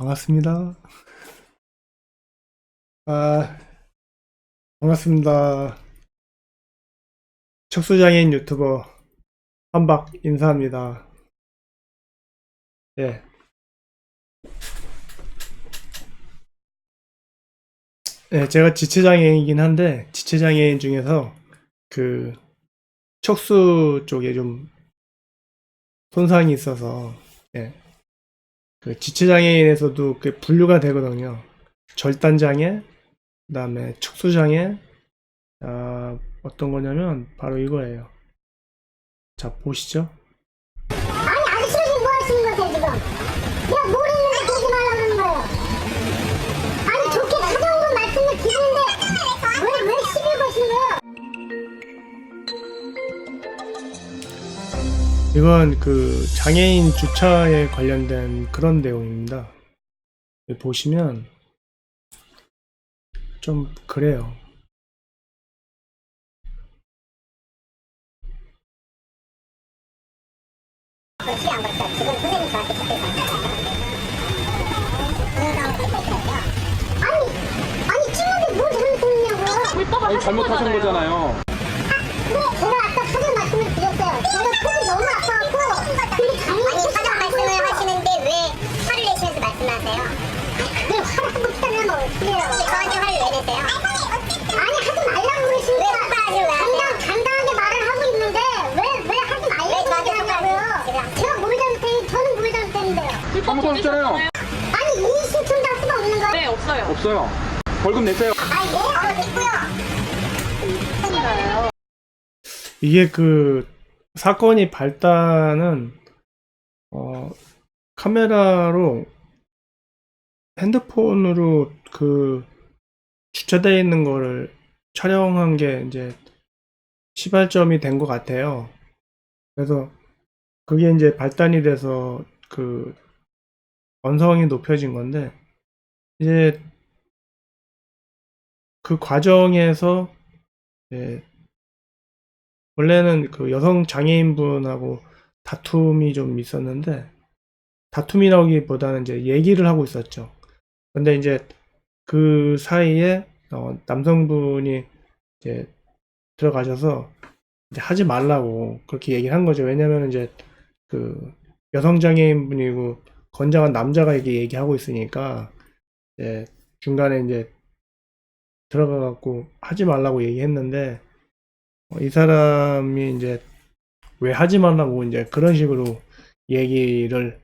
반갑습니다. 아, 반갑습니다. 척수장애인 유튜버 한박 인사합니다. 예. 네, 제가 지체장애인이긴 한데, 지체장애인 중에서 그 척수 쪽에 좀 손상이 있어서, 예. 그 지체장애인에서도 그 분류가 되거든요. 절단장애, 그 다음에 척수장애, 아, 어떤 거냐면 바로 이거예요. 자, 보시죠. 이건 그 장애인 주차에 관련된 그런 내용입니다. 보시면 좀 그래요. 아니 아니 찍는데 뭘 잘못했냐고요? 아니, 잘못하신 거잖아요. 없어요. 벌금 내세요. 아니 예? 아, 됐고요 이게 그 사건이 발단은 어, 카메라로 핸드폰으로 그 주차되어 있는 거를 촬영한 게 이제 시발점이 된 것 같아요. 그래서 그게 이제 발단이 돼서 그 언성이 높여진 건데 이제 그 과정에서 이제 원래는 그 여성 장애인분하고 다툼이 좀 있었는데 다툼이라기보다는 이제 얘기를 하고 있었죠. 근데 이제 그 사이에 어, 남성분이 이제 들어가셔서 이제 하지 말라고 그렇게 얘기를 한 거죠. 왜냐면 이제 그 여성 장애인분이고 건장한 남자가 이게 얘기하고 있으니까 이제 중간에 이제 들어가 갖고 하지 말라고 얘기했는데 어, 이 사람이 이제 왜 하지 말라고 이제 그런 식으로 얘기를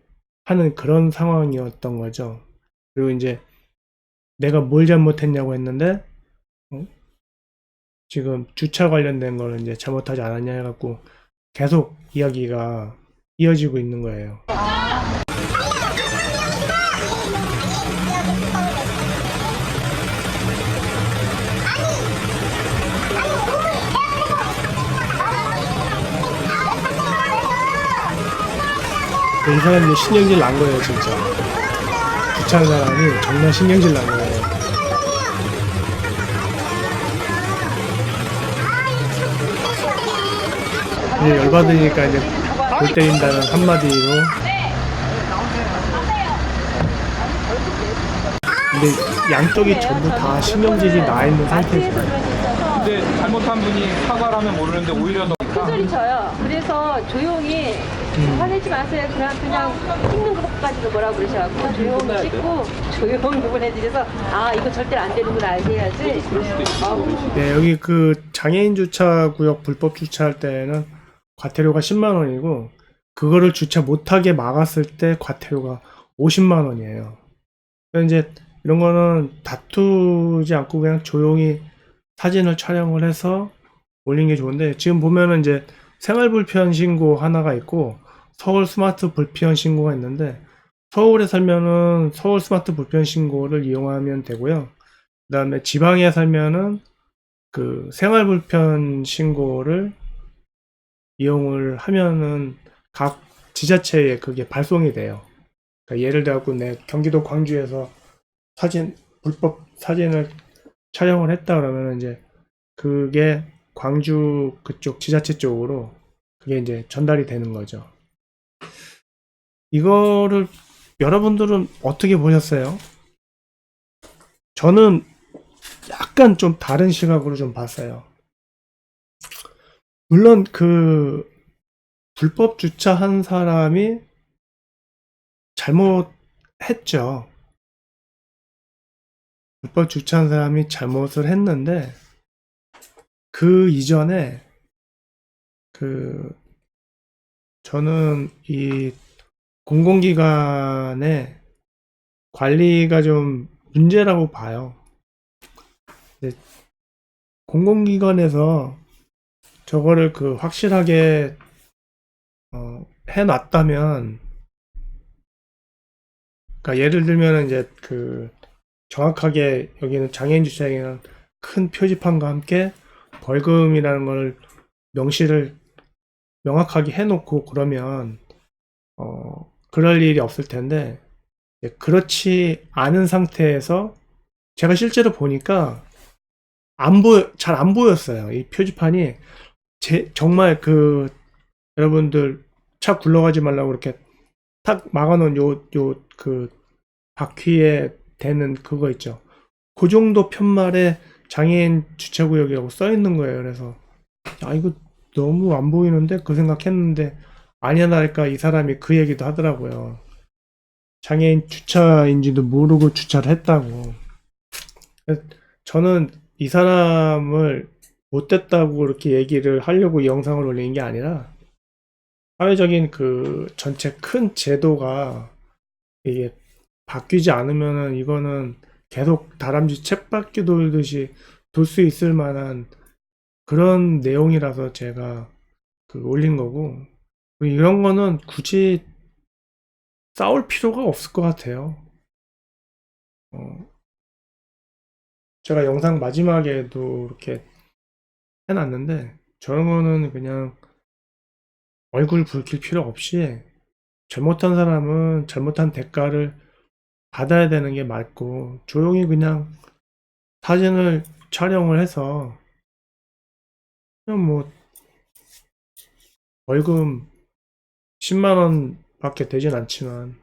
하는 그런 상황이었던 거죠. 그리고 이제 내가 뭘 잘못했냐고 했는데 어? 지금 주차 관련된 거는 이제 잘못하지 않았냐 해갖고 계속 이야기가 이어지고 있는 거예요. 이 사람이 신경질 난 거예요, 진짜. 주차한 사람이 정말 신경질 난 거예요. 이제 열받으니까 이제 골 때린다는 한마디로. 근데 양쪽이 전부 다 신경질이 나 있는 상태죠. 근데 잘못한 분이 사과를 하면 모르는데 오히려 더. 소리 쳐요. 그래서 조용히 음. 화내지 마세요. 그냥 그냥 찍는 것까지도 뭐라 그러셔갖고 조용히 찍고 조용히 보내드려서 아 이거 절대 안 되는 걸 알게 해야지. 네, 여기 그 장애인 주차 구역 불법 주차할 때는 과태료가 10만 원이고 그거를 주차 못하게 막았을 때 과태료가 50만 원이에요. 그래서 이제 이런 거는 다투지 않고 그냥 조용히 사진을 촬영을 해서 올린 게 좋은데 지금 보면은 이제 생활 불편 신고 하나가 있고 서울 스마트 불편 신고가 있는데 서울에 살면은 서울 스마트 불편 신고를 이용하면 되고요. 그 다음에 지방에 살면은 그 생활 불편 신고를 이용을 하면은 각 지자체에 그게 발송이 돼요. 그러니까 예를 들어 내 경기도 광주에서 사진 불법 사진을 촬영을 했다 그러면 이제 그게 광주 그쪽 지자체 쪽으로 그게 이제 전달이 되는 거죠. 이거를 여러분들은 어떻게 보셨어요? 저는 약간 좀 다른 시각으로 좀 봤어요. 물론 그 불법 주차한 사람이 잘못했죠. 불법 주차한 사람이 잘못을 했는데 그 이전에 그 저는 이 공공기관의 관리가 좀 문제라고 봐요. 공공기관에서 저거를 그 확실하게 어, 해놨다면, 그러니까 예를 들면 이제 그 정확하게 여기는 장애인 주차장에는 큰 표지판과 함께 벌금이라는 걸 명시를 명확하게 해놓고 그러면 어 그럴 일이 없을 텐데 이제 그렇지 않은 상태에서 제가 실제로 보니까 안 보여 잘 안 보였어요. 이 표지판이. 제, 정말 그 여러분들 차 굴러가지 말라고 이렇게 탁 막아놓은 요 요 그 바퀴에 대는 그거 있죠 그 정도 편말에 장애인 주차구역이라고 써 있는 거예요 그래서 아 이거 너무 안 보이는데 그 생각했는데 아니야 다를까 이 사람이 그 얘기도 하더라고요. 장애인 주차인지도 모르고 주차를 했다고. 저는 이 사람을 못됐다고 이렇게 얘기를 하려고 이 영상을 올리는 게 아니라 사회적인 그 전체 큰 제도가 이게 바뀌지 않으면은 이거는 계속 다람쥐 챗바퀴 돌듯이 돌 수 있을 만한 그런 내용이라서 제가 그 올린 거고 이런 거는 굳이 싸울 필요가 없을 것 같아요. 어, 제가 영상 마지막에도 이렇게 해놨는데 저런 거는 그냥 얼굴 붉힐 필요 없이 잘못한 사람은 잘못한 대가를 받아야 되는 게 맞고 조용히 그냥 사진을 촬영을 해서 그냥 뭐 벌금 10만 원 밖에 되진 않지만